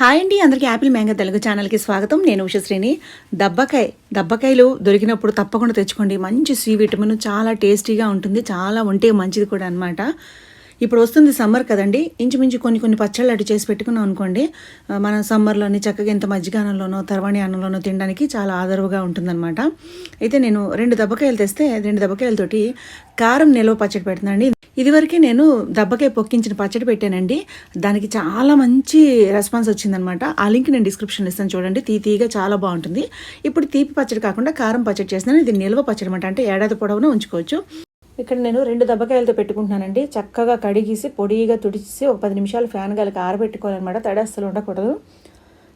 Hi అండి అందరికీ Apple mango Telugu ఛానల్కి స్వాగతం. నేను ఉషశ్రీని. దబ్బకాయ దబ్బకాయలు దొరికినప్పుడు తప్పకుండా తెచ్చుకోండి. మంచి సి విటమిన్ చాలా టేస్టీగా ఉంటుంది చాలా ఒంటికి మంచిది కూడా అనమాట ఇప్పుడు వస్తుంది సమ్మర్ కదండి. ఇంచుమించు కొన్ని కొన్ని పచ్చళ్ళు అటు చేసి పెట్టుకున్నాం అనుకోండి. మన సమ్మర్లోని చక్కగా ఇంత మజ్జిగానంలోనో తర్వాణి అన్నంలోనో తినడానికి చాలా ఆదరవుగా ఉంటుందన్నమాట. అయితే నేను రెండు దెబ్బకాయలు తెస్తే రెండు దెబ్బకాయలతోటి కారం నిల్వ పచ్చడి పెడుతున్నానండి ఇదివరకే నేను దబ్బకాయ పొక్కించిన పచ్చడి పెట్టానండి. దానికి చాలా మంచి రెస్పాన్స్ వచ్చిందనమాట ఆ లింక్ నేను డిస్క్రిప్షన్లో ఇస్తాను చూడండి. తీతీగా చాలా బాగుంటుంది. ఇప్పుడు తీపి పచ్చడి కాకుండా కారం పచ్చడి చేస్తున్నాను ఇది నిల్వ పచ్చడి అనమాట అంటే ఏడాది పొడవునా ఉంచుకోవచ్చు. ఇక్కడ నేను రెండు దెబ్బకాయలతో పెట్టుకుంటున్నానండి. చక్కగా కడిగేసి పొడిగా తుడిచేసి ఒక పది నిమిషాలు ఫ్యాన్ గాలికి ఆరబెట్టుకోవాలన్నమాట. తడి అస్సలు ఉండకూడదు.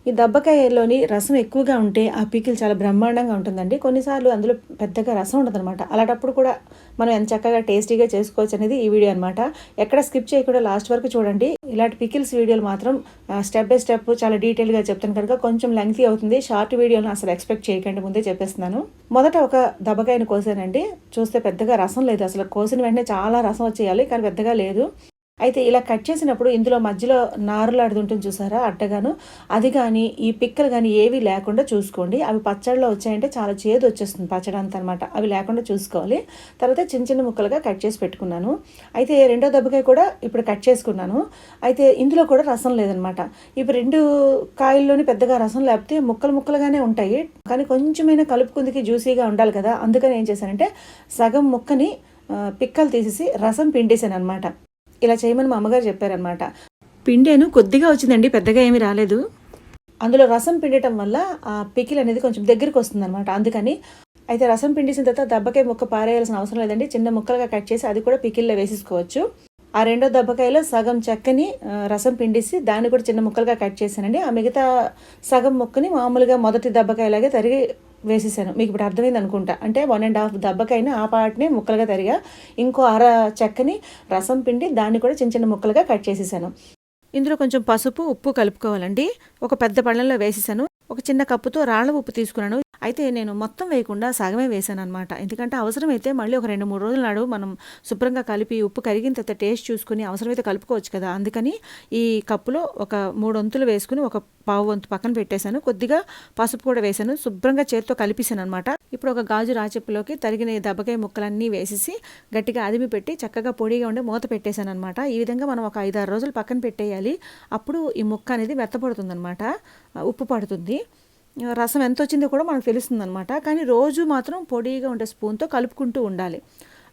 ఈ దబ్బకాయలోని రసం ఎక్కువగా ఉంటే ఆ పీకిలు చాలా బ్రహ్మాండంగా ఉంటుందండి. కొన్నిసార్లు అందులో పెద్దగా రసం ఉండదన్నమాట. అలాంటప్పుడు కూడా మనం ఎంత చక్కగా టేస్టీగా చేసుకోవచ్చు అనేది ఈ వీడియో అనమాట ఎక్కడ స్కిప్ చేయకుండా లాస్ట్ వరకు చూడండి. ఇలాంటి పికిల్స్ వీడియోలు మాత్రం స్టెప్ బై స్టెప్ చాలా డీటెయిల్గా చెప్తాను కనుక కొంచెం లెంగ్తీ అవుతుంది. షార్ట్ వీడియోని అసలు ఎక్స్పెక్ట్ చేయకండి ముందే చెప్పేస్తున్నాను. మొదట ఒక దబకాయను కోసానండి. చూస్తే పెద్దగా రసం లేదు. అసలు కోసిన వెంటనే చాలా రసం వచ్చేయాలి కానీ పెద్దగా లేదు. అయితే ఇలా కట్ చేసినప్పుడు ఇందులో మధ్యలో నారులాడుతుంటుంది చూసారా అట్టగాను. అది కానీ ఈ పిక్కలు కానీ ఏవి లేకుండా చూసుకోండి. అవి పచ్చడిలో వచ్చాయంటే చాలా చేదు వచ్చేస్తుంది పచ్చడి అంత అనమాట అవి లేకుండా చూసుకోవాలి. తర్వాత చిన్న చిన్న ముక్కలుగా కట్ చేసి పెట్టుకున్నాను. అయితే రెండో దెబ్బకాయ కూడా ఇప్పుడు కట్ చేసుకున్నాను. అయితే ఇందులో కూడా రసం లేదనమాట ఇప్పుడు రెండు కాయల్లోని పెద్దగా రసం లేకపోతే ముక్కలు ముక్కలుగానే ఉంటాయి. కానీ కొంచెమైనా కలుపుకుందికి జ్యూసీగా ఉండాలి కదా. అందుకని ఏం చేశానంటే సగం ముక్కని పిక్కలు తీసేసి రసం పిండేశాను అనమాట ఇలా చేయమని మా అమ్మగారు చెప్పారనమాట పిండాను కొద్దిగా వచ్చిందండి పెద్దగా ఏమీ రాలేదు. అందులో రసం పిండటం వల్ల ఆ పికిల్ అనేది కొంచెం దగ్గరికి వస్తుంది అనమాట అందుకని అయితే రసం పిండేసిన తర్వాత దెబ్బకాయ ముక్క పారేయాల్సిన అవసరం లేదండి. చిన్న ముక్కలుగా కట్ చేసి అది కూడా పికిల్లో వేసేసుకోవచ్చు. ఆ రెండో దెబ్బకాయలో సగం చెక్కని రసం పిండేసి దాన్ని కూడా చిన్న ముక్కలుగా కట్ చేశానండి. ఆ మిగతా సగం ముక్కని మామూలుగా మొదటి దెబ్బకాయలాగే తరిగి వేసేసాను. మీకు ఇప్పుడు అర్థమైంది అనుకుంటా. అంటే వన్ అండ్ హాఫ్ దెబ్బకైనా ఆ పార్ట్ని ముక్కలుగా తరిగా ఇంకో అర చెక్కని రసం పిండి దాన్ని కూడా చిన్న చిన్న ముక్కలుగా కట్ చేసేసాను. ఇందులో కొంచెం పసుపు ఉప్పు కలుపుకోవాలండి. ఒక పెద్ద పళ్ళెంలో వేసేసాను. ఒక చిన్న కప్పుతో రాళ్ళ ఉప్పు తీసుకున్నాను. అయితే నేను మొత్తం వేయకుండా సగమే వేసాను అనమాట ఎందుకంటే అవసరమైతే మళ్ళీ ఒక రెండు మూడు రోజుల నాడు మనం శుభ్రంగా కలిపి ఉప్పు కరిగిన తర్వాత టేస్ట్ చూసుకుని అవసరమైతే కలుపుకోవచ్చు కదా. అందుకని ఈ కప్పులో ఒక మూడు వంతులు వేసుకుని ఒక పావు వంతు పక్కన పెట్టేశాను. కొద్దిగా పసుపు కూడా వేశాను. శుభ్రంగా చేతితో కలిపేశాను అనమాట ఇప్పుడు ఒక గాజు రాచెప్పులోకి తరిగిన దెబ్బకాయ ముక్కలన్నీ వేసేసి గట్టిగా అదిమి పెట్టి చక్కగా పొడిగా ఉండే మూత పెట్టేశాను అనమాట ఈ విధంగా మనం ఒక ఐదారు రోజులు పక్కన పెట్టేయాలి. అప్పుడు ఈ ముక్క అనేది మెత్తపడుతుంది అనమాట ఉప్పు పడుతుంది. రసం ఎంత వచ్చిందో కూడా మనకు తెలుస్తుంది అనమాట కానీ రోజు మాత్రం పొడిగా ఉండే స్పూన్తో కలుపుకుంటూ ఉండాలి.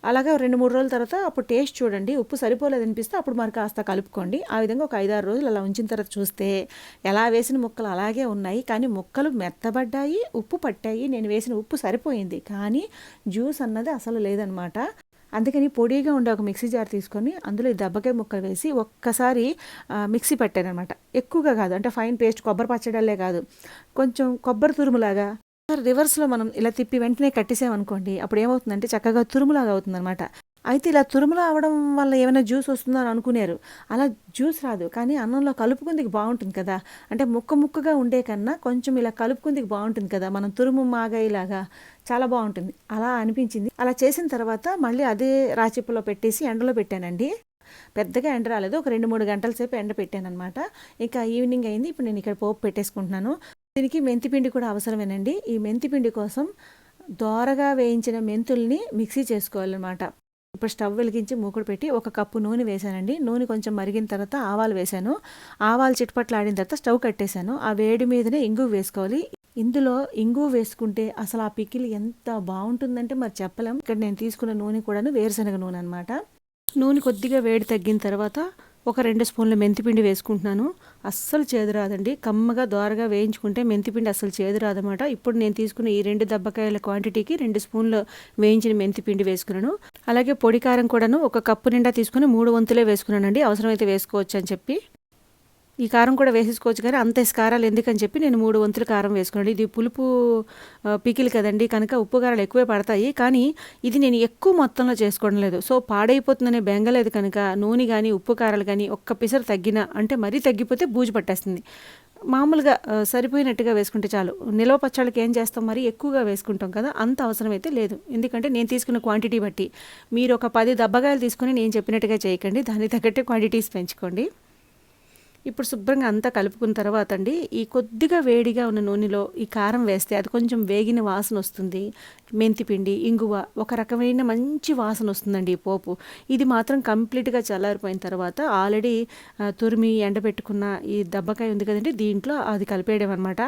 అలాగే రెండు మూడు రోజుల తర్వాత అప్పుడు టేస్ట్ చూడండి. ఉప్పు సరిపోలేదు అనిపిస్తే అప్పుడు మరి కాస్త కలుపుకోండి. ఆ విధంగా ఒక ఐదారు రోజులు అలా ఉంచిన తర్వాత చూస్తే ఎలా వేసిన ముక్కలు అలాగే ఉన్నాయి. కానీ ముక్కలు మెత్తబడ్డాయి ఉప్పు పట్టాయి. నేను వేసిన ఉప్పు సరిపోయింది. కానీ జ్యూస్ అన్నది అసలు లేదనమాట అందుకని పొడిగా ఉండే ఒక మిక్సీ జార్ తీసుకొని అందులో ఈ దెబ్బకాయ ముక్కలు వేసి ఒక్కసారి మిక్సీ పెట్టానమాట ఎక్కువగా కాదు అంటే ఫైన్ పేస్ట్ కొబ్బరి పచ్చడల్లే కాదు. కొంచెం కొబ్బరి తురుములాగా రివర్స్లో మనం ఇలా తిప్పి వెంటనే కట్టేసామనుకోండి అప్పుడు ఏమవుతుందంటే చక్కగా తురుములాగా అవుతుందన్నమాట అయితే ఇలా తురుములు అవడం వల్ల ఏమైనా జ్యూస్ వస్తుందో అని అనుకునేరు. అలా జ్యూస్ రాదు. కానీ అన్నంలో కలుపుకుందికి బాగుంటుంది కదా. అంటే ముక్క ముక్కగా ఉండే కన్నా కొంచెం ఇలా కలుపుకుందికి బాగుంటుంది కదా. మనం తురుము మాగాయిలాగా చాలా బాగుంటుంది. అలా అనిపించింది. అలా చేసిన తర్వాత మళ్ళీ అదే రాచిప్పలో పెట్టేసి ఎండలో పెట్టానండి. పెద్దగా ఎండ రాలేదు. ఒక రెండు మూడు గంటల సేపు ఎండ పెట్టానమాట అనమాట ఇంకా ఈవినింగ్ అయింది. ఇప్పుడు నేను ఇక్కడ పోపు పెట్టేసుకుంటున్నాను. దీనికి మెంతిపిండి కూడా అవసరమేనండి. ఈ మెంతిపిండి కోసం దోరగా వేయించిన మెంతుల్ని మిక్సీ చేసుకోవాలన్నమాట. ఇప్పుడు స్టవ్ వెలిగించి మూకుడు పెట్టి ఒక కప్పు నూనె వేసానండి నూనె కొంచెం మరిగిన తర్వాత ఆవాలు వేసాను ఆవాలు చిట్పట్లు ఆడిన తర్వాత స్టవ్ కట్టేశాను. ఆ వేడి మీదనే ఇంగు వేసుకోవాలి. ఇందులో ఇంగు వేసుకుంటే అసలు ఆ పికిల్ ఎంత బాగుంటుందంటే మరి చెప్పలేం. ఇక్కడ నేను తీసుకున్న నూనె కూడాను వేరుశనగ నూనె అనమాట నూనె కొద్దిగా వేడి తగ్గిన తర్వాత ఒక రెండు స్పూన్ల మెంతిపిండి వేసుకుంటున్నాను. అస్సలు చేదు రాదండి. కమ్మగా దోరగా వేయించుకుంటే మెంతిపిండి అస్సలు చేదు రాదన్నమాట. ఇప్పుడు నేను తీసుకున్న ఈ రెండు దెబ్బకాయల క్వాంటిటీకి రెండు స్పూన్లు వేయించిన మెంతిపిండి వేసుకున్నాను. అలాగే పొడి కారం కూడాను ఒక కప్పు నిండా తీసుకుని మూడు వంతులే వేసుకున్నానండి. అవసరమైతే వేసుకోవచ్చు అని చెప్పి. ఈ కారం కూడా వేసేసుకోవచ్చు కానీ అంత కారాలు ఎందుకని చెప్పి నేను మూడు వంతులు కారం వేసుకున్నాను. ఇది పులుపు ఆ, పికిల్ కదండి కనుక ఉప్పు కారాలు ఎక్కువే పడతాయి. కానీ ఇది నేను ఎక్కువ మొత్తంలో చేసుకోవడం లేదు. సో పాడైపోతుందనే బెంగలేదు కనుక నూనె కానీ ఉప్పు కారాలు కానీ ఒక్క పిసరు తగ్గిన అంటే మరీ తగ్గిపోతే బూజు పట్టేస్తుంది. మామూలుగా సరిపోయినట్టుగా వేసుకుంటే చాలు. నిల్వ పచ్చళ్ళకి ఏం చేస్తాం మరి? ఎక్కువగా వేసుకుంటాం కదా అంత అవసరం అయితే లేదు. ఎందుకంటే నేను తీసుకున్న క్వాంటిటీ బట్టి. మీరు ఒక పది దబ్బకాయలు తీసుకొని నేను చెప్పినట్టుగా చేయకండి. దానికి తగ్గట్టే క్వాంటిటీస్ పెంచుకోండి. ఇప్పుడు శుభ్రంగా అంతా కలుపుకున్న తర్వాత అండి ఈ కొద్దిగా వేడిగా ఉన్న నూనెలో ఈ కారం వేస్తే అది కొంచెం వేగిన వాసన వస్తుంది. మెంతిపిండి ఇంగువ ఒక రకమైన మంచి వాసన వస్తుందండి ఈ పోపు. ఇది మాత్రం కంప్లీట్గా చల్లారిపోయిన తర్వాత ఆల్రెడీ తురిమి ఎండబెట్టుకున్న ఈ దబ్బకాయ ఉంది కదండి దీంట్లో అది కలిపేయడం అనమాట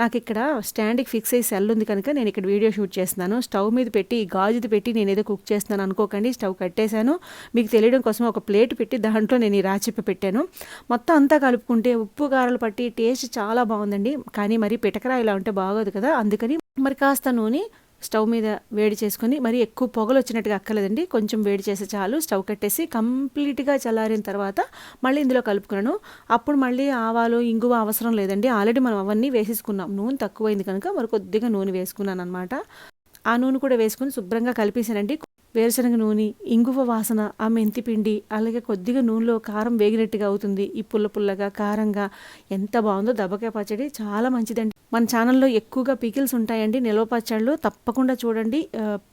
నాకు ఇక్కడ స్టాండ్కి ఫిక్స్ అయ్యి సెల్ ఉంది కనుక నేను ఇక్కడ వీడియో షూట్ చేస్తున్నాను. స్టవ్ మీద పెట్టి గాజుది పెట్టి నేను ఏదో కుక్ చేస్తున్నాను అనుకోకండి స్టవ్ కట్టేశాను. మీకు తెలియడం కోసం ఒక ప్లేట్ పెట్టి దాంట్లో నేను ఈ రాచిప్ప పెట్టాను. మొత్తం అంతా కలుపుకుంటే ఉప్పు కారాలు పట్టి టేస్ట్ చాలా బాగుందండి. కానీ మరి పిటకరాయిలా ఉంటే బాగోదు కదా. అందుకని మరి కాస్త నూనె స్టవ్ మీద వేడి చేసుకొని మరి ఎక్కువ పొగలు వచ్చినట్టుగా అక్కర్లేదండి. కొంచెం వేడి చేస్తే చాలు. స్టవ్ కట్టేసి కంప్లీట్గా చల్లారిన తర్వాత మళ్ళీ ఇందులో కలుపుకున్నాను. అప్పుడు మళ్ళీ ఆవాలు ఇంగువ అవసరం లేదండి. ఆల్రెడీ మనం అవన్నీ వేసేసుకున్నాం. నూనె తక్కువైంది కనుక మరి కొద్దిగా నూనె వేసుకున్నాను అనమాట ఆ నూనె కూడా వేసుకుని శుభ్రంగా కలిపేసానండి వేరుశనగ నూనె ఇంగువ వాసన ఆ మెంతిపిండి అలాగే కొద్దిగా నూనెలో కారం వేగినట్టుగా అవుతుంది. ఈ పుల్ల పుల్లగా కారంగా ఎంత బాగుందో దబ్బకాయ పచ్చడి చాలా మంచిదండి. మన ఛానల్లో ఎక్కువగా పికిల్స్ ఉంటాయండి. నిల్వ పచ్చళ్ళు తప్పకుండా చూడండి.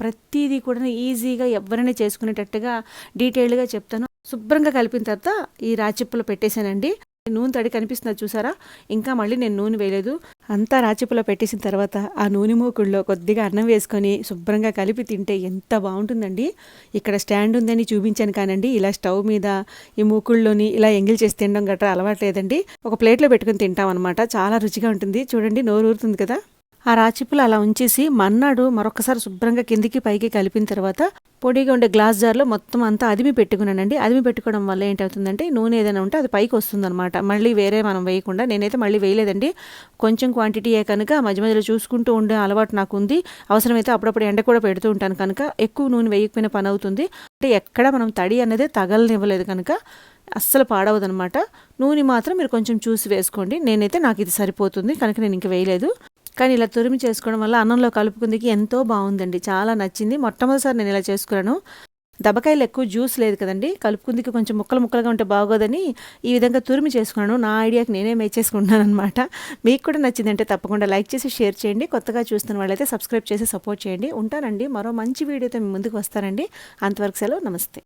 ప్రతిదీ కూడా ఈజీగా ఎవరైనా చేసుకునేటట్టుగా డీటెయిల్డ్గా చెప్తాను. శుభ్రంగా కలిపిన తర్వాత ఈ రాచిప్పలు పెట్టేశానండి. నూనె తడి కనిపిస్తున్నది చూసారా? ఇంకా మళ్ళీ నేను నూనె వేయలేదు. అంతా రాచిపులో పెట్టేసిన తర్వాత ఆ నూనె మూకుల్లో కొద్దిగా అన్నం వేసుకొని శుభ్రంగా కలిపి తింటే ఎంత బాగుంటుందండి. ఇక్కడ స్టాండ్ ఉందని చూపించాను కానండి. ఇలా స్టవ్ మీద ఈ మూకుళ్ళలోని ఇలా ఎంగిల్ చేసి తినడం గట్రా అలవాట్లేదండి ఒక ప్లేట్లో పెట్టుకుని తింటాం అనమాట చాలా రుచిగా ఉంటుంది. చూడండి నోరు ఊరుతుంది కదా? ఆ రాచిప్పులు అలా ఉంచేసి మన్నాడు మరొకసారి శుభ్రంగా కిందికి పైకి కలిపిన తర్వాత పొడిగా ఉండే గ్లాస్ జార్లో మొత్తం అంతా అదిమి పెట్టుకున్నానండి. అదిమి పెట్టుకోవడం వల్ల ఏంటవుతుందంటే నూనె ఏదైనా ఉంటే అది పైకి వస్తుందన్నమాట. మళ్ళీ వేరే మనం వేయకుండా నేనైతే మళ్ళీ వేయలేదండి. కొంచెం క్వాంటిటీయే కనుక మధ్య మధ్యలో చూసుకుంటూ ఉండే అలవాటు నాకు ఉంది అవసరమైతే అప్పుడప్పుడు ఎండ కూడా పెడుతూ ఉంటాను కనుక ఎక్కువ నూనె వేయకపోయిన పని అవుతుంది అంటే ఎక్కడ మనం తడి అనేది తగలనివ్వలేదు కనుక అస్సలు పాడవదనమాట నూనె మాత్రం మీరు కొంచెం చూసి వేసుకోండి. నేనైతే నాకు ఇది సరిపోతుంది. కనుక నేను ఇంక వేయలేదు. కానీ ఇలా తురిమి చేసుకోవడం వల్ల అన్నంలో కలుపుకుందికి ఎంతో బాగుందండి. చాలా నచ్చింది. మొట్టమొదటిసారి నేను ఇలా చేసుకున్నాను. దబ్బకాయలు ఎక్కువ జ్యూస్ లేదు కదండి. కలుపుకుందికి కొంచెం ముక్కలు ముక్కలుగా ఉంటే బాగోదని ఈ విధంగా తురిమి చేసుకున్నాను. నా ఐడియాకి నేనే మేచేసుకుంటున్నాను అనమాట మీకు కూడా నచ్చిందంటే తప్పకుండా లైక్ చేసి షేర్ చేయండి. కొత్తగా చూస్తున్న వాళ్ళైతే సబ్స్క్రైబ్ చేసి సపోర్ట్ చేయండి. ఉంటానండి. మరో మంచి వీడియోతో మీ ముందుకు వస్తానండి. అంతవరకు సెలవు. నమస్తే.